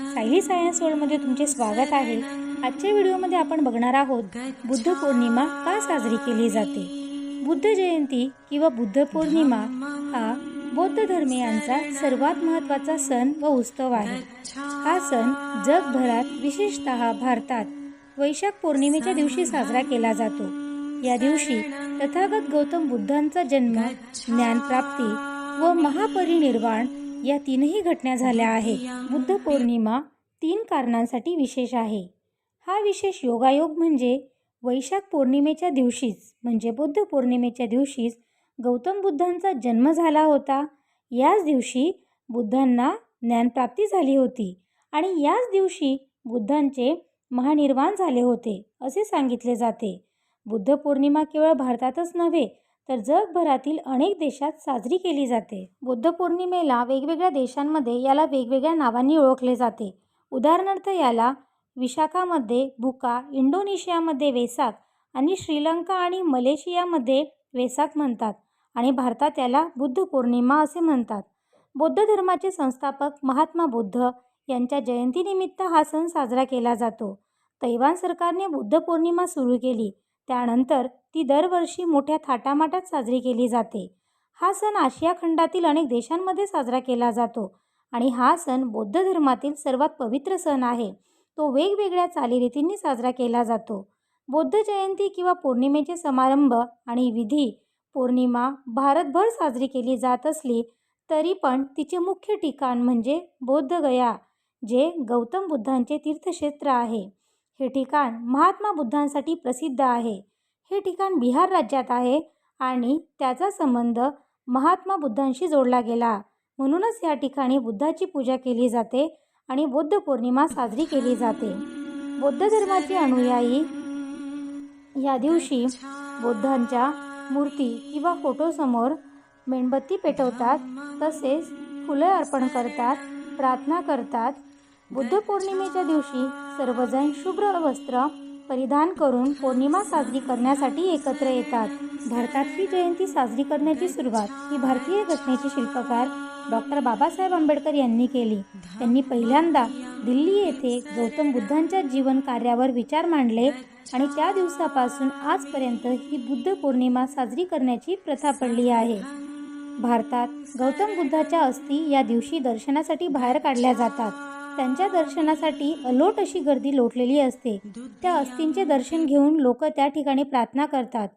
Sai science वर्ल्डमध्ये तुमचे स्वागत आहे. आजच्या व्हिडिओमध्ये आपण बघणार आहोत बुद्ध पौर्णिमा का साजरी केली जाते? बुद्ध जयंती किंवा बुद्ध पौर्णिमा हा बौद्ध धर्मियांचा सर्वात महत्त्वाचा सण व उत्सव आहे. हा सण जगभरात विशेषतः भारतात वैशाख पौर्णिमेच्या दिवशी साजरा केला जातो. या दिवशी तथागत गौतम बुद्धांचा जन्म ज्ञानप्राप्ती व महापरिनिर्वाण या तीनही घटना झाल्या आहेत. बुद्ध पौर्णिमा तीन कारणांसाठी विशेष आहे. हा विशेष योगायोग म्हणजे वैशाख पौर्णिमेच्या दिवशीच म्हणजे बुद्ध पौर्णिमेच्या दिवशीच गौतम बुद्धांचा जन्म झाला होता. याच दिवशी बुद्धांना ज्ञानप्राप्ती झाली होती आणि याच दिवशी बुद्धांचे महानिर्वाण झाले होते असे सांगितले जाते. बुद्ध पौर्णिमा केवळ भारतातच नव्हे तर जगभरातील अनेक देशात साजरी केली जाते. बुद्ध पौर्णिमेला वेगवेगळ्या देशांमध्ये याला वेगवेगळ्या नावांनी ओळखले जाते. उदाहरणार्थ याला विशाखामध्ये बुका इंडोनेशियामध्ये वेसाक आणि श्रीलंका आणि मलेशियामध्ये वेसाक म्हणतात आणि भारतात याला बुद्ध पौर्णिमा असे म्हणतात. बौद्ध धर्माचे संस्थापक महात्मा बुद्ध यांच्या जयंतीनिमित्त हा सण साजरा केला जातो. तैवान सरकारने बुद्ध पौर्णिमा सुरू केली. त्यानंतर ती दरवर्षी मोठ्या थाटामाटात साजरी केली जाते. हा सण आशिया खंडातील अनेक देशांमध्ये साजरा केला जातो आणि हा सण बौद्ध धर्मातील सर्वात पवित्र सण आहे. तो वेगवेगळ्या चालीरीतींनी साजरा केला जातो. बौद्ध जयंती किंवा पौर्णिमेचे समारंभ आणि विधी पौर्णिमा भारतभर साजरी केली जात असली तरी पण तिचे मुख्य ठिकाण म्हणजे बौद्धगया जे गौतम बुद्धांचे तीर्थक्षेत्र आहे. हे ठिकाण महात्मा बुद्धांसाठी प्रसिद्ध आहे. हे ठिकाण बिहार राज्यात आहे आणि त्याचा संबंध महात्मा बुद्धांशी जोडला गेला. म्हणूनच या ठिकाणी बुद्धाची पूजा केली जाते आणि बौद्ध पौर्णिमा साजरी केली जाते. बौद्ध धर्माचे अनुयायी या दिवशी बुद्धांच्या मूर्ती किंवा फोटोसमोर मेणबत्ती पेटवतात तसेच फुलं अर्पण करतात प्रार्थना करतात बुद्ध पौर्णिमेच्या दिवशी सर्वजण शुभ्र वस्त्र परिधान करून पौर्णिमा साजरी करण्यासाठी एकत्र येतात. भारतात ही जयंती साजरी करण्याची सुरुवात ही भारतीय घटनेचे शिल्पकार डॉक्टर बाबासाहेब आंबेडकर यांनी केली. त्यांनी पहिल्यांदा दिल्ली येथे गौतम बुद्धांच्या जीवन कार्यावर विचार मांडले आणि त्या दिवसापासून आजपर्यंत ही बुद्ध पौर्णिमा साजरी करण्याची प्रथा पडली आहे. भारतात गौतम बुद्धाच्या अस्थी या दिवशी दर्शनासाठी बाहेर काढल्या जातात. त्यांच्या दर्शनासाठी अलोट अशी गर्दी लोटलेली असते. त्या अस्थींचे दर्शन घेऊन लोक त्या ठिकाणी प्रार्थना करतात.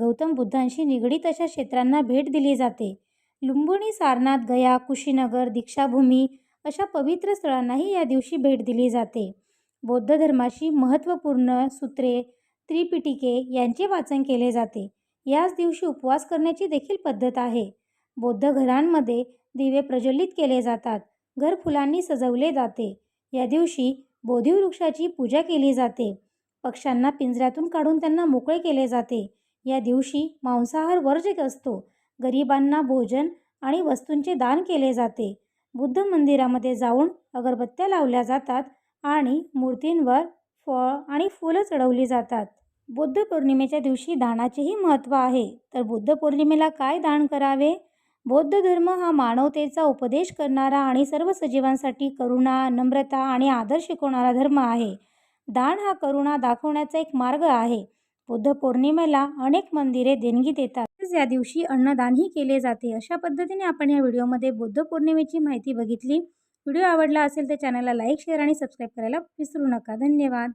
गौतम बुद्धांशी निगडीत अशा क्षेत्रांना भेट दिली जाते. लुंबुणी सारनाथ गया कुशीनगर दीक्षाभूमी अशा पवित्र स्थळांनाही या दिवशी भेट दिली जाते. बौद्ध धर्माशी महत्त्वपूर्ण सूत्रे त्रिपिटिके यांचे वाचन केले जाते. याच दिवशी उपवास करण्याची देखील पद्धत आहे. बौद्ध घरांमध्ये दिवे प्रज्वलित केले जातात. घर फुलांनी सजवले जाते. या दिवशी बोधिवृक्षाची पूजा केली जाते. पक्ष्यांना पिंजऱ्यातून काढून त्यांना मोकळे केले जाते. या दिवशी मांसाहार वर्जित असतो. गरिबांना भोजन आणि वस्तूंचे दान केले जाते. बुद्ध मंदिरामध्ये जाऊन अगरबत्त्या लावल्या जातात आणि मूर्तींवर फळ आणि फुलं चढवली जातात. बुद्ध पौर्णिमेच्या दिवशी दानाचेही महत्त्व आहे. तर बुद्ध पौर्णिमेला काय दान करावे? बौद्ध धर्म हा मानवतेचा उपदेश करणारा आणि सर्व सजीवांसाठी करुणा नम्रता आणि आदर शिकवणारा धर्म आहे? दान हा करुणा दाखवण्याचा एक मार्ग आहे. बुद्ध पौर्णिमेला अनेक मंदिरे देणगी देतात. तसेच या दिवशी अन्नदानही केले जाते. अशा पद्धतीने आपण या व्हिडिओमध्ये बुद्ध पौर्णिमेची माहिती बघितली. व्हिडिओ आवडला असेल तर चॅनलला लाईक शेअर आणि सबस्क्राईब करायला विसरू नका. धन्यवाद.